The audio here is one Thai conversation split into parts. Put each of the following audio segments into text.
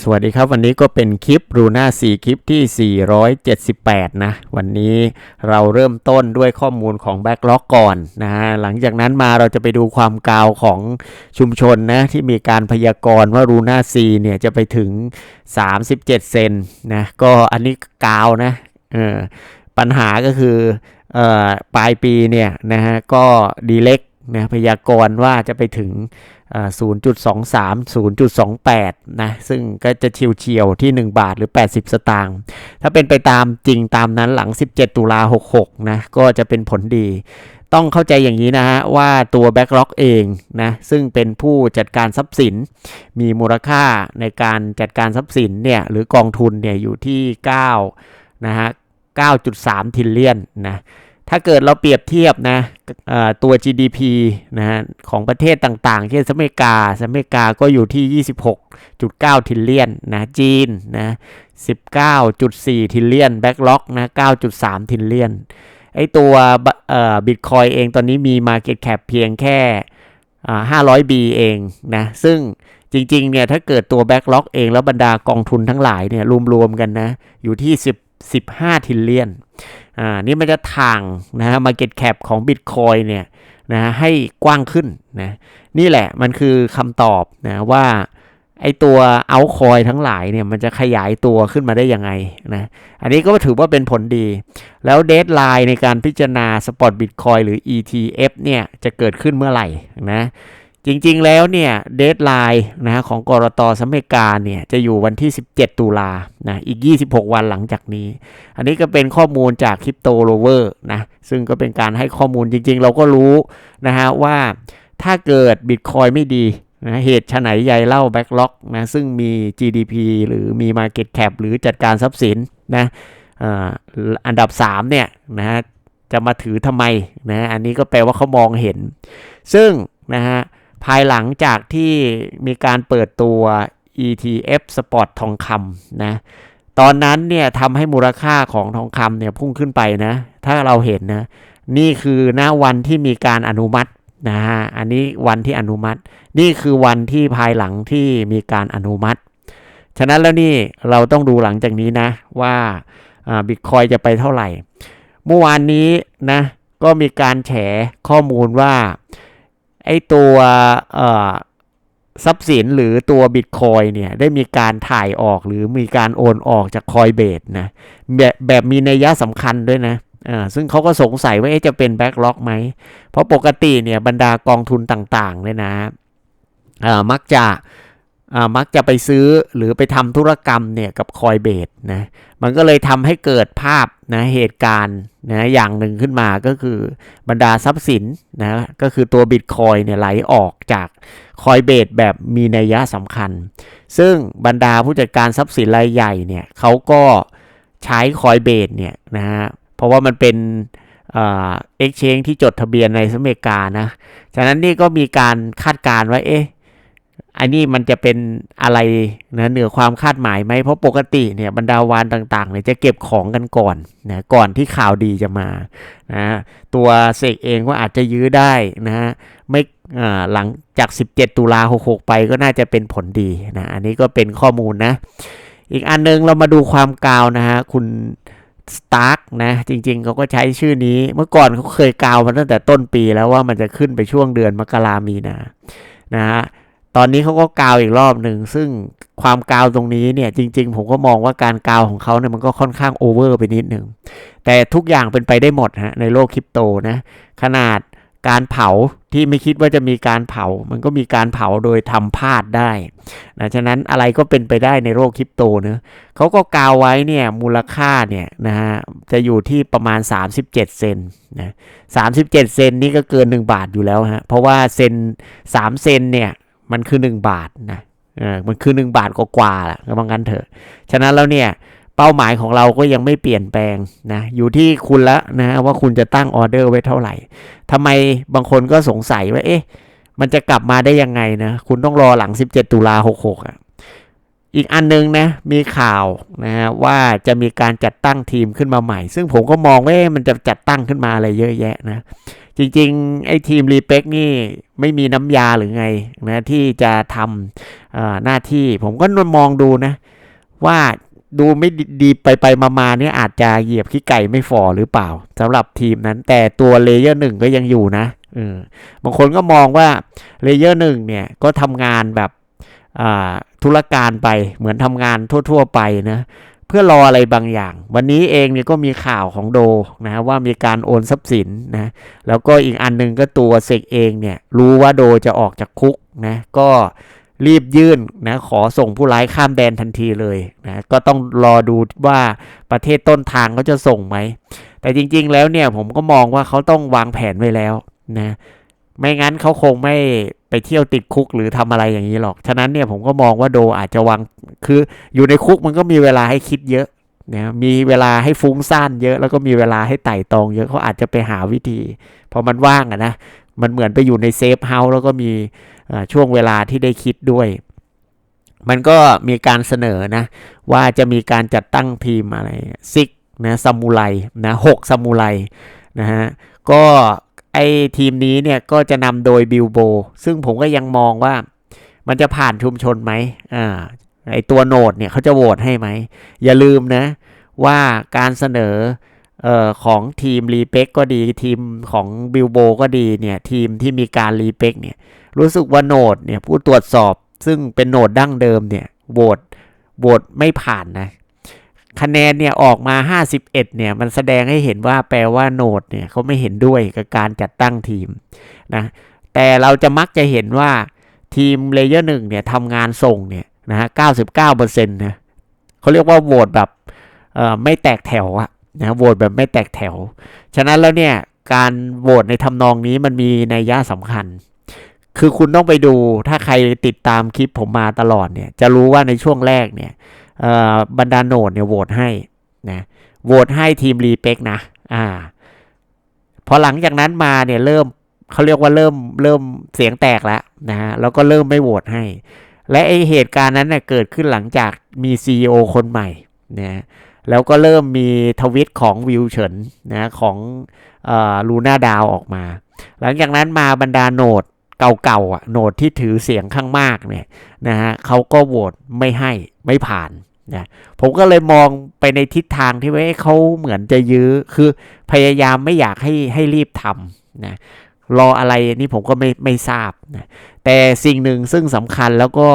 สวัสดีครับวันนี้ก็เป็นคลิปรูน่า4คลิปที่ 478 นะ วันนี้เราเริ่มต้นด้วยข้อมูลของ Backlog ก่อนนะฮะหลังจากนั้นมาเราจะไปดูความกาวของชุมชนนะ ที่มีการพยากรณ์ว่ารูน่า4เนี่ยจะไปถึง 37 เซนนะ ก็อันนี้กาวนะเออปัญหาก็คือเออปลายปีเนี่ยนะฮะก็ดีเล็ก นะพยากรณ์ว่าจะไปถึง 0.23 0.28 นะ ซึ่งก็จะเฉียวเฉียวๆที่ 1 บาทหรือ 80 สตางค์ ถ้าเป็นไปตามจริงตามนั้นหลัง 17 ตุลา 66 นะ ก็จะเป็นผลดี ต้องเข้าใจอย่างนี้นะฮะ ว่าตัว Backlog เองนะ ซึ่งเป็นผู้จัดการทรัพย์สิน มีมูลค่าในการจัดการทรัพย์สินเนี่ย หรือกองทุนเนี่ยอยู่ที่ 9 นะฮะ 9.3 ทิลเลียนนะ ถ้าเกิดเราเปรียบเทียบนะตัว GDP นะฮะของประเทศต่างๆ เช่นสหรัฐอเมริกาสหรัฐอเมริกาก็อยู่ที่ 26.9 ทิลเลียนนะจีนนะ19.4 ทิลเลียนแบ็กล็อกนะ9.3 ทิลเลียนไอตัวบิตคอยเองตอนนี้มี Market Cap เพียงแค่อ่า500 B เองนะซึ่งจริงๆเนี่ยถ้าเกิดตัว Backlog เองแล้วบรรดากองทุนทั้งหลายเนี่ยรวมๆกันนะอยู่ที่10 15ทิลเลียนอ่านี่มันจะถ่างนะฮะ market cap ของ Bitcoin เนี่ยนะให้กว้างขึ้นนะนี่แหละมันคือคำตอบนะว่าไอตัวเอาคอยทั้งหลายเนี่ยมันจะขยายตัวขึ้นมาได้ยังไงนะอันนี้ก็ถือว่าเป็นผลดี แล้วเดทไลน์ในการพิจารณาสปอตบิตคอยหรือ ETF เนี่ยจะเกิดขึ้นเมื่อไหร่นะ จริงๆแล้วเนี่ยเดทไลน์นะฮะของกรตสหรัฐอเมริกาเนี่ยจะอยู่วันที่ 17 ตุลานะอีก 26 วันหลังจากนี้ อันนี้ก็เป็นข้อมูลจากคริปโตโรเวอร์นะซึ่งก็เป็นการให้ข้อมูลจริงๆ เราก็รู้นะฮะว่าถ้าเกิดบิตคอยไม่ดีนะเหตุไฉนใหญ่เล่าแบ็กล็อกนะซึ่งมี GDP หรือมี Market Cap หรือจัดการทรัพย์สินนะอันดับ 3 เนี่ยนะฮะจะมาถือทำไมนะอันนี้ก็แปลว่าเขามองเห็น ซึ่งนะฮะ ภายหลังจากที่มีการเปิดตัว ETF Spot ทองคำนะ ตอนนั้นเนี่ยทำให้มูลค่าของทองคำเนี่ยพุ่งขึ้นไปนะ ถ้าเราเห็นนะ นี่คือหน้าวันที่มีการอนุมัตินะฮะ อันนี้วันที่อนุมัติ นี่คือวันที่ภายหลังที่มีการอนุมัติ ฉะนั้นแล้วนี่เราต้องดูหลังจากนี้นะว่าบิตคอยจะไปเท่าไหร่ เมื่อวานนี้นะก็มีการแฉข้อมูลว่า ไอตัวเอ่อทรัพย์สินหรือตัวบิตคอยเนี่ยได้มีการถ่ายออกหรือมีการโอนออกจากคอยเบสนะแบบแบบมีนัยยะสำคัญด้วยนะอ่าซึ่งเขาก็สงสัยว่าจะเป็นแบ็กล็อกไหม เพราะปกติเนี่ยบรรดากองทุนต่างๆเนี่ยนะอ่ามักจะ มักจะไปซื้อหรือไปทำธุรกรรมเนี่ยกับคอยเบสนะมันก็เลยทำให้เกิดภาพนะเหตุการณ์นะอย่างหนึ่งขึ้นมาก็คือบรรดาทรัพย์สินนะก็คือตัวบิตคอยเนี่ยไหลออกจากคอยเบสแบบมีนัยยะสำคัญ ซึ่งบรรดาผู้จัดการทรัพย์สินรายใหญ่เนี่ยเขาก็ใช้คอยเบสเนี่ยนะฮะเพราะว่ามันเป็นเอ็กชแนนที่จดทะเบียนในสหรัฐอเมริกานะฉะนั้นนี่ก็มีการคาดการณ์ว่าเอ๊ะ อันนี้มันจะเป็นอะไรนะเหนือความคาดหมายไหมเพราะปกติเนี่ยบรรดาวานต่างๆเนี่ยจะเก็บของกันก่อนนะก่อนที่ข่าวดีจะมานะตัวเสกเองก็อาจจะยื้อได้นะฮะไม่อ่าหลังจาก 17 ตุลา66 ไปก็น่าจะเป็นผลดีนะอันนี้ก็เป็นข้อมูลนะ อีกอันนึงเรามาดูความกาวนะฮะคุณสตาร์กนะจริงๆเขาก็ใช้ชื่อนี้เมื่อก่อนเขาเคยกาวมาตั้งแต่ต้นปีแล้วว่ามันจะขึ้นไปช่วงเดือนมกรามีนานะฮะ ตอนนี้เขาก็กาวอีกรอบหนึ่ง ซึ่งความกาวตรงนี้เนี่ยจริง ๆ ผมก็มองว่าการกาวของเขาเนี่ยมันก็ค่อนข้างโอเวอร์ไปนิดหนึ่ง แต่ทุกอย่างเป็นไปได้หมดฮะในโลกคริปโตนะขนาดการเผาที่ไม่คิดว่าจะมีการเผา มันก็มีการเผาโดยทำพลาดได้นะฉะนั้นอะไรก็เป็นไปได้ในโลกคริปโตเนะเขาก็กาวไว้เนี่ยมูลค่าเนี่ยนะฮะจะอยู่ที่ประมาณ 37 เซนนะ37 เซนนี่ก็เกิน 1 บาทอยู่แล้วฮะเพราะว่าเซน3 เซนเนี่ย มันคือ 1 บาทนะเออมันคือ 1 บาทกว่าๆแหละก็บางกันเถอะ ฉะนั้นแล้วเนี่ยเป้าหมายของเราก็ยังไม่เปลี่ยนแปลงนะอยู่ที่คุณละนะว่าคุณจะตั้งออเดอร์ไว้เท่าไหร่ทำไมบางคนก็สงสัยว่าเอ๊ะมันจะกลับมาได้ยังไงนะคุณต้องรอหลัง 17 ตุลา66อะอีกอันนึงนะมีข่าวนะฮะว่าจะมีการจัดตั้งทีมขึ้นมาใหม่ ซึ่งผมก็มองว่ามันจะจัดตั้งขึ้นมาอะไรเยอะแยะนะ จริงๆ ไอ้ทีมรีเป็กนี่ไม่มีน้ำยาหรือไงนะที่จะทอ่าหน้าที่ผมก็นมองดูนะ ว่าดูไม่ดีไปไปมามาเนี่ยอาจจะเหยียบขี้ไก่ไม่ฝ่อหรือเปล่าสำหรับทีมนั้น แต่ตัวเลเยอร์หนึ่งก็ยังอยู่นะบางคนก็มองว่าเลเยอร์หนึ่งเนี่ยก็ทำงานแบบธุรการไปเหมือนทำงานทั่ว ๆ ไปนะ เพื่อรออะไรบางอย่าง วันนี้เองเนี่ยก็มีข่าวของโดนะว่ามีการโอนทรัพย์สินนะแล้วก็อีกอันหนึงก็ตัวเซกเองเนี่ยรู้ว่าโดจะออกจากคุกนะก็รีบยื่นนะขอส่งผู้ร้ายข้ามแดนทันทีเลยนะก็ต้องรอดูว่าประเทศต้นทางเขาจะส่งไหม แต่จริงๆแล้วเนี่ยผมก็มองว่าเขาต้องวางแผนไว้แล้วนะ ไม่งั้นเขาคงไม่ไปเที่ยวติดคุกหรือทำอะไรอย่างนี้หรอก ฉะนั้นเนี่ยผมก็มองว่าโดอาจจะวาง คืออยู่ในคุกมันก็มีเวลาให้คิดเยอะนะมีเวลาให้ฟุ้งซ่านเยอะ แล้วก็มีเวลาให้ไต่ตองเยอะเขาอาจจะไปหาวิธี พอมันว่างอะนะ มันเหมือนไปอยู่ในเซฟเฮาส์แล้วก็มีช่วงเวลาที่ได้คิดด้วย มันก็มีการเสนอนะ ว่าจะมีการจัดตั้งทีมอะไรซิกนะซามูไรนะหกซามูไรนะฮะก็ ไอทีมนี้เนี่ยก็จะนำโดยบิลโบ ซึ่งผมก็ยังมองว่ามันจะผ่านชุมชนไหมอ่าไอตัวโหนดเนี่ยเขาจะโหวตให้ไหม อย่าลืมนะว่าการเสนอเอ่อของทีมรีเป็กก็ดีทีมของบิลโบก็ดีเนี่ยทีมที่มีการรีเป็กเนี่ยรู้สึกว่าโหนดเนี่ยผู้ตรวจสอบซึ่งเป็นโหนดดั้งเดิมเนี่ยโหวตโหวตไม่ผ่านนะ คะแนนเนี่ยออกมา 51เนี่ยมันแสดงให้เห็นว่าแปลว่าโนดเนี่ยเขาไม่เห็นด้วยกับการจัดตั้งทีมนะแต่เราจะมักจะเห็นว่าทีมเลเยอร์หนึ่งเนี่ยทำงานส่งเนี่ยนะฮะ99%นะเขาเรียกว่าโหวตแบบเอ่อไม่แตกแถวอะนะโหวตแบบไม่แตกแถว ฉะนั้นแล้วเนี่ยการโหวตในทำนองนี้มันมีนัยยะสำคัญ คือคุณต้องไปดูถ้าใครติดตามคลิปผมมาตลอดเนี่ยจะรู้ว่าในช่วงแรกเนี่ย บรรดาโหนดเนี่ยโหวตให้นะโหวตให้ทีมรีเป็กนะอ่าพอหลังจากนั้นมาเนี่ยเริ่มเขาเรียกว่าเริ่มเริ่มเสียงแตกแล้วนะฮะแล้วก็เริ่มไม่โหวตให้ และไอเหตุการณ์นั้นเน่ยเกิดขึ้นหลังจากมี CEO คนใหม่นะแล้วก็เริ่มมีทวิตของวิวเฉินนะของลูน่าดาวออกมา หลังจากนั้นมาบรรดาโนด เก่าๆอะโหนดที่ถือเสียงข้างมากเนี่ยนะฮะเขาก็โหวตไม่ให้ไม่ผ่านนะผมก็เลยมองไปในทิศทางที่ว่าเอ๊ะเขาเหมือนจะยื้อคือพยายามไม่อยากให้ให้รีบทำนะรออะไรนี่ผมก็ไม่ไม่ทราบนะแต่สิ่งหนึ่งซึ่งสำคัญแล้วก็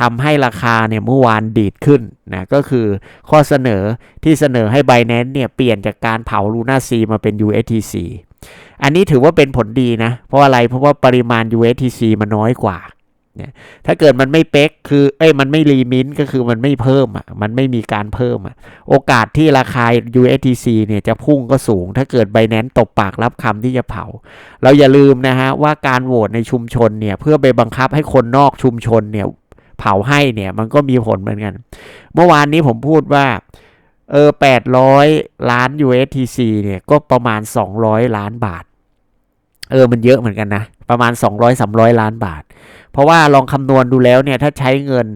ทำให้ราคาเนี่ยเมื่อวานดีดขึ้นนะก็คือข้อเสนอที่เสนอให้ Binance เนี่ยเปลี่ยนจากการเผา Luna C มาเป็น USTC อันนี้ถือว่าเป็นผลดีนะ เพราะอะไรเพราะว่าปริมาณ USTC มันน้อยกว่าเนี่ยถ้าเกิดมันไม่เป๊กคือเอ้ยมันไม่รีมินก็คือมันไม่เพิ่มอะมันไม่มีการเพิ่มอะโอกาสที่ราคา USTC เนี่ยจะพุ่งก็สูง ถ้าเกิด b บ n a n c e ตบปากรับคำที่จะเผา เราอย่าลืมนะฮะว่าการโหวตในชุมชนเนี่ยเพื่อไปบังคับให้คนนอกชุมชนเนี่ยเผาให้เนี่ยมันก็มีผลเหมือนกัน เมื่อวานนี้ผมพูดว่า เออ800ล้าน USTC เนี่ยก็ประมาณ 200 ล้านบาท เออมันเยอะเหมือนกันนะ ประมาณ 200-300 ล้านบาท เพราะว่าลองคำนวณดูแล้วเนี่ยถ้าใช้เงิน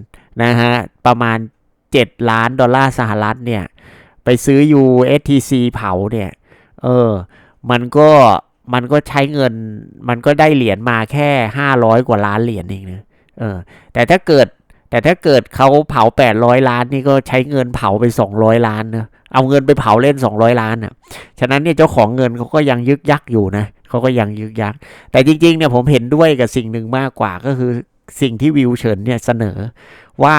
นะฮะประมาณ 7 ล้านดอลลาร์สหรัฐเนี่ยไปซื้อ USTC เผาเนี่ยเออมันก็มันก็ใช้เงินมันก็ได้เหรียญมาแค่ 500 กว่าล้านเหรียญเองนะเออแต่ถ้าเกิด แต่ถ้าเกิดเขาเผา 800 ล้านนี่ก็ใช้เงินเผาไป 200 ล้านนะเอาเงินไปเผาเล่น 200 ล้านอะ ฉะนั้นเนี่ยเจ้าของเงินเขาก็ยังยึกยักอยู่นะเขาก็ยังยึกยัก แต่จริงๆเนี่ยผมเห็นด้วยกับสิ่งหนึ่งมากกว่าก็คือสิ่งที่วิวเฉินเนี่ยเสนอว่า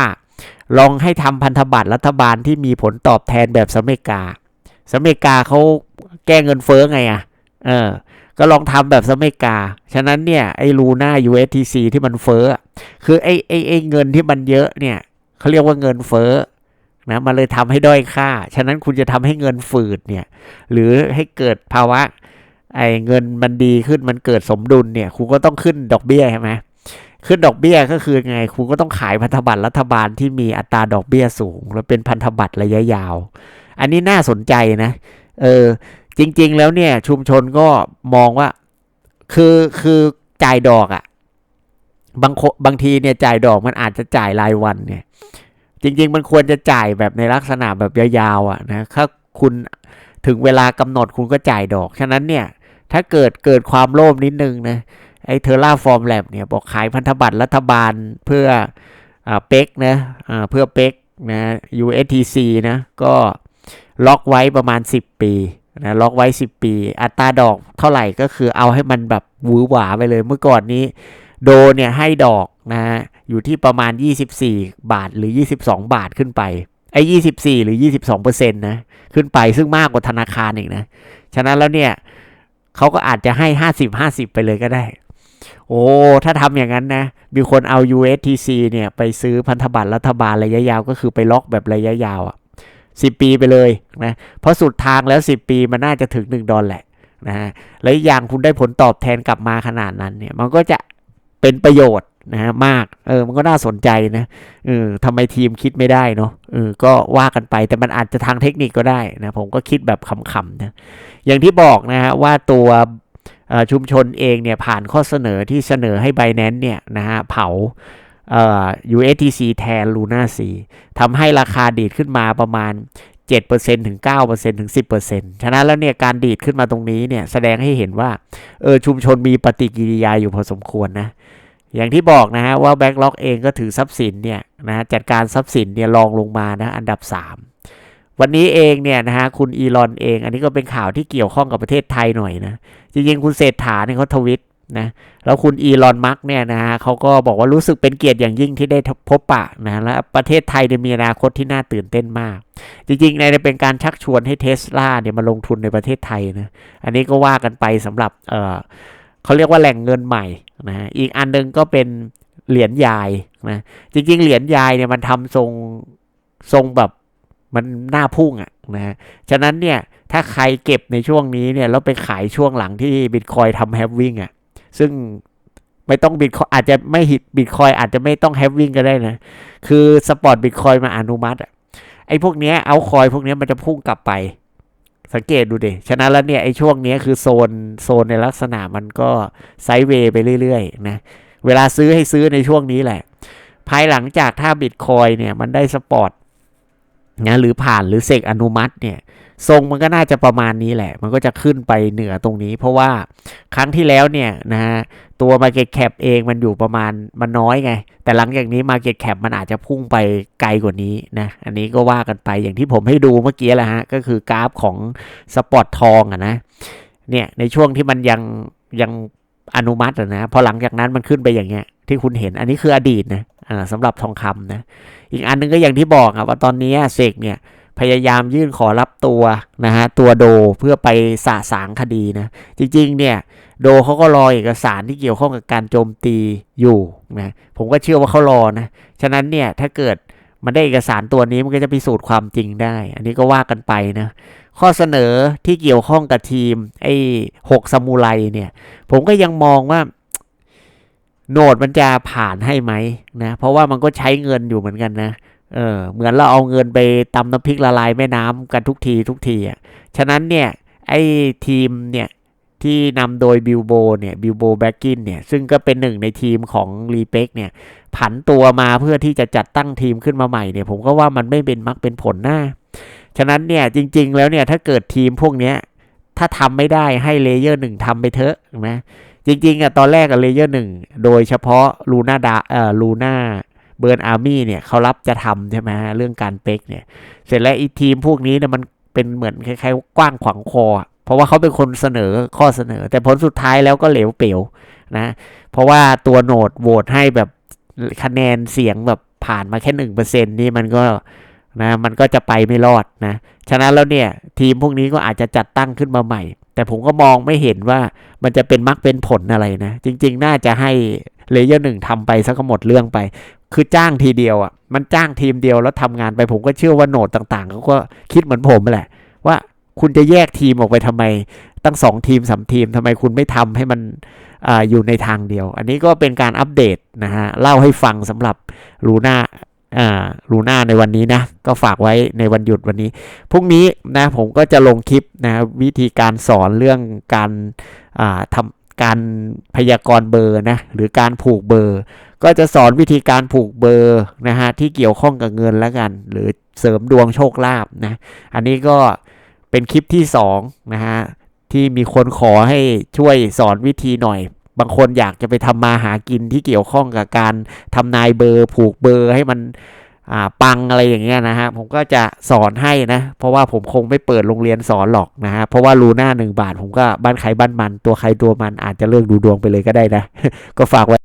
ลองให้ทำพันธบัตรรัฐบาลที่มีผลตอบแทนแบบสหรัฐอเมริกาสหรัฐอเมริกาเขาแก้เงินเฟ้อไงอะ เออ ก็ลองทำแบบสเมกา ฉะนั้นเนี่ย ไอ้ลูน่า USTC ที่มันเฟ้อ คือไอ้ไอ้ไอ้เงินที่มันเยอะเนี่ยเขาเรียกว่าเงินเฟ้อนะมันเลยทำให้ด้อยค่า ฉะนั้นคุณจะทำให้เงินฝืดเนี่ย หรือให้เกิดภาวะ ไอ้เงินมันดีขึ้นมันเกิดสมดุลเนี่ย คุณก็ต้องขึ้นดอกเบี้ยใช่ไหมขึ้นดอกเบี้ยก็คือไง คุณก็ต้องขายพันธบัตรรัฐบาลที่มีอัตราดอกเบี้ยสูง แล้วเป็นพันธบัตรระยะยาว อันนี้น่าสนใจนะ เออ จริง ๆ แล้วเนี่ย ชุมชนก็มองว่า คือคือจ่ายดอกอะ่ะบางบางทีเนี่ยจ่ายดอกมันอาจจะจ่ายรายวันเนี่ย จริง ๆ มันควรจะจ่ายแบบในลักษณะแบบยาวๆอะนะถ้าคุณถึงเวลากำหนดคุณก็จ่ายดอก ฉะนั้นเนี่ย ถ้าเกิดเกิดความโลภนิดนึงนะไอ้เทอร่าฟอร์มแลบเนี่ยบอกขายพันธบัตรรัฐบาลเพื่ออเป็กนะเพื่อเป็กนะ USTC นะก็ล็อกไว้ประมาณ 10 ปี นะล็อกไว้ 10 ปี อัตราดอกเท่าไหร่ก็คือเอาให้มันแบบหวือหวาไปเลยเมื่อก่อนนี้ โดเนี่ยให้ดอกนะฮะอยู่ที่ประมาณ 24 บาทหรือ 22 บาทขึ้นไปไอ้24หรือ22เปอร์เซ็นต์นะ ขึ้นไปซึ่งมากกว่าธนาคารอีกนะ ฉะนั้นแล้วเนี่ยเขาก็อาจจะให้50 50ไปเลยก็ได้ โอ้ ถ้าทำอย่างนั้นนะ มีคนเอา USTC เนี่ย ไปซื้อพันธบัตรรัฐบาลระยะยาวก็คือไปล็อกแบบระยะยาวอะะสิปีไปเลยนะเพราะสุดทางแล้ว 10 ปีมันน่าจะถึง 1 ดอลแหละนะฮะแล้วอย่างคุณได้ผลตอบแทนกลับมาขนาดนั้นเนี่ยมันก็จะเป็นประโยชน์นะฮะมากเออมันก็น่าสนใจนะเออทำไมทีมคิดไม่ได้เนาะเออก็ว่ากันไปแต่มันอาจจะทางเทคนิคก็ได้นะผมก็คิดแบบขำๆนะอย่างที่บอกนะฮะว่าตัวชุมชนเองเนี่ยผ่านข้อเสนอที่เสนอให้ b บ n a n c e เนี่ยนะฮะเผา USTC แทน Luna C ทำให้ราคาดีดขึ้นมาประมาณ 7%ถึง 9%ถึง 10%ฉะนั้นแล้วเนี่ยการดีดขึ้นมาตรงนี้เนี่ยแสดงให้เห็นว่าเออชุมชนมีปฏิกิริยาอยู่พอสมควรนะอย่างที่บอกนะฮะว่า Backlog เองก็ถือทรัพย์สินเนี่ยนะจัดการทรัพย์สินเนี่ยรองลงมานะอันดับ 3 วันนี้เองเนี่ยนะฮะคุณอีลอนเอง อันนี้ก็เป็นข่าวที่เกี่ยวข้องกับประเทศไทยหน่อยนะจริงๆคุณเศรษฐาเนี่ยเขาทวิต นะแล้วคุณอีลอนมัสเนี่ยนะฮะเขาก็บอกว่ารู้สึกเป็นเกียรติอย่างยิ่งที่ได้พบปะนะและประเทศไทยมีอนาคตที่น่าตื่นเต้นมาก จริงๆในเป็นการชักชวนให้เทสลาเนี่ยมาลงทุนในประเทศไทยนะอันนี้ก็ว่ากันไปสำหรับเออเขาเรียกว่าแหล่งเงินใหม่นะอีกอันนึงก็เป็นเหรียญยายนะจริง ๆ เหรียญยายเนี่ยมันทำทรงทรงแบบมันหน้าพุ่งอะนะฮะฉะนั้นเนี่ยถ้าใครเก็บในช่วงนี้เนี่ยแล้วไปขายช่วงหลังที่บิตคอยทำแฮปวิ่งอะ ซึ่งไม่ต้องบิตคอยอาจจะไม่หิตบิตคอยอาจจะไม่ต้องแฮปวิ่งก็ได้นะ คือสปอร์ตบิตคอยมาอนุมัติอะไอ้พวกเนี้ยเอาคอยพวกเนี้ยมันจะพุ่งกลับไป สังเกตดูดิฉะนั้นแล้วเนี่ยไอ้ช่วงเนี้ยคือโซนโซนในลักษณะมันก็ไซด์เวย์ไปเรื่อยๆนะเวลาซื้อให้ซื้อในช่วงนี้แหละ ภายหลังจากถ้าบิตคอยเนี่ยมันได้สปอร์ตนะหรือผ่านหรือเสกอนุมัติเนี่ย ทรงมันก็น่าจะประมาณนี้แหละ มันก็จะขึ้นไปเหนือตรงนี้ เพราะว่าครั้งที่แล้วเนี่ยนะฮะตัว Market Cap เองมันอยู่ประมาณมันน้อยไง แต่หลังจากนี้ Market Cap มันอาจจะพุ่งไปไกลกว่านี้นะอันนี้ก็ว่ากันไปอย่างที่ผมให้ดูเมื่อกี้แหละฮะก็คือกราฟของสปอร์ตทองอะนะเนี่ยในช่วงที่มันยังยังอนุมัตินะพอหลังจากนั้นมันขึ้นไปอย่างเงี้ยที่คุณเห็นอันนี้คืออดีตนะสำหรับทองคำนะอีกอันนึงก็อย่างที่บอกอะว่าตอนนี้เสกเนี่ย พยายามยื่นขอรับตัวนะฮะตัวโดเพื่อไปสะสางคดีนะ จริงๆเนี่ยโดเขาก็รอเอกสารที่เกี่ยวข้องกับการโจมตีอยู่นะผมก็เชื่อว่าเขารอนะ ฉะนั้นเนี่ยถ้าเกิดมันได้เอกสารตัวนี้มันก็จะพิสูจน์ความจริงได้ อันนี้ก็ว่ากันไปนะ ข้อเสนอที่เกี่ยวข้องกับทีมไอ้หกสมุไรเนี่ย ผมก็ยังมองว่าโหนดมันจะผ่านให้ไหมนะ เพราะว่ามันก็ใช้เงินอยู่เหมือนกันนะ เออเหมือนเราเอาเงินไปตำน้ำพริกละลายแม่น้ำกันทุกทีทุกทีอะฉะนั้นเนี่ยไอ้ทีมเนี่ยที่นำโดยบิลโบเนี่ยบิลโบแบ็กกินเนี่ยซึ่งก็เป็นหนึ่งในทีมของรีเป็กเนี่ยผันตัวมาเพื่อที่จะจัดตั้งทีมขึ้นมาใหม่เนี่ยผมก็ว่ามันไม่เป็นมักเป็นผลหนะฉะนั้นเนี่ยจริง ๆ แล้วเนี่ยถ้าเกิดทีมพวกเนี้ยถ้าทำไม่ได้ให้เลเยอร์หนึ่งทำไปเถอะนะจริงๆอะตอนแรกกับเลเยอร์หนึ่งโดยเฉพาะลูน่าดาเอ่อลูน่า เบิร์นอาร์มี่เนี่ยเขารับจะทำใช่ไหมเรื่องการเป็กเนี่ย เสร็จแล้วอีทีมพวกนี้เนี่ยมันเป็นเหมือนคล้ายๆ กว้างขวางคอ เพราะว่าเขาเป็นคนเสนอข้อเสนอ แต่ผลสุดท้ายแล้วก็เหลวเป๋วนะ เพราะว่าตัวโหนดโหวตให้แบบคะแนนเสียงแบบผ่านมาแค่หนึ่งเปอร์เซ็นนี่มันก็นะมันก็จะไปไม่รอดนะ ฉะนั้นแล้วเนี่ยทีมพวกนี้ก็อาจจะจัดตั้งขึ้นมาใหม่ แต่ผมก็มองไม่เห็นว่ามันจะเป็นมักเป็นผลอะไรนะ จริง ๆ น่าจะให้เลเยอร์หนึ่งทำไปสักหมดเรื่องไป คือจ้างทีเดียวอะมันจ้างทีมเดียวแล้วทำงานไปผมก็เชื่อว่าโหนดต่างๆเขาก็คิดเหมือนผมแหละ ว่าคุณจะแยกทีมออกไปทำไม ตั้งสองทีมสามทีมทำไมคุณไม่ทำให้มันออยู่ในทางเดียว อันนี้ก็เป็นการอัปเดตนะฮะเล่าให้ฟังสำหรับลูน่าลูน่าในวันนี้นะ ก็ฝากไว้ในวันหยุดวันนี้ พรุ่งนี้นะผมก็จะลงคลิปนะวิธีการสอนเรื่องการาทำ การพยากรณ์เบอร์นะหรือการผูกเบอร์ ก็จะสอนวิธีการผูกเบอร์นะฮะที่เกี่ยวข้องกับเงินแล้วกัน หรือเสริมดวงโชคลาภนะอันนี้ก็เป็นคลิปที่2นะฮะที่มีคนขอให้ช่วยสอนวิธีหน่อย บางคนอยากจะไปทำมาหากินที่เกี่ยวข้องกับการทำนายเบอร์ ผูกเบอร์ให้มัน ปังอะไรอย่างเงี้ยนะฮะผมก็จะสอนให้นะ เพราะว่าผมคงไม่เปิดโรงเรียนสอนหรอกนะฮะเพราะว่ารูหน้าหนึ่งบาท ผมก็บ้านใครบ้านมัน ตัวใครตัวมันอาจจะเลิกดูดวงไปเลยก็ได้นะ ก็ฝากไว้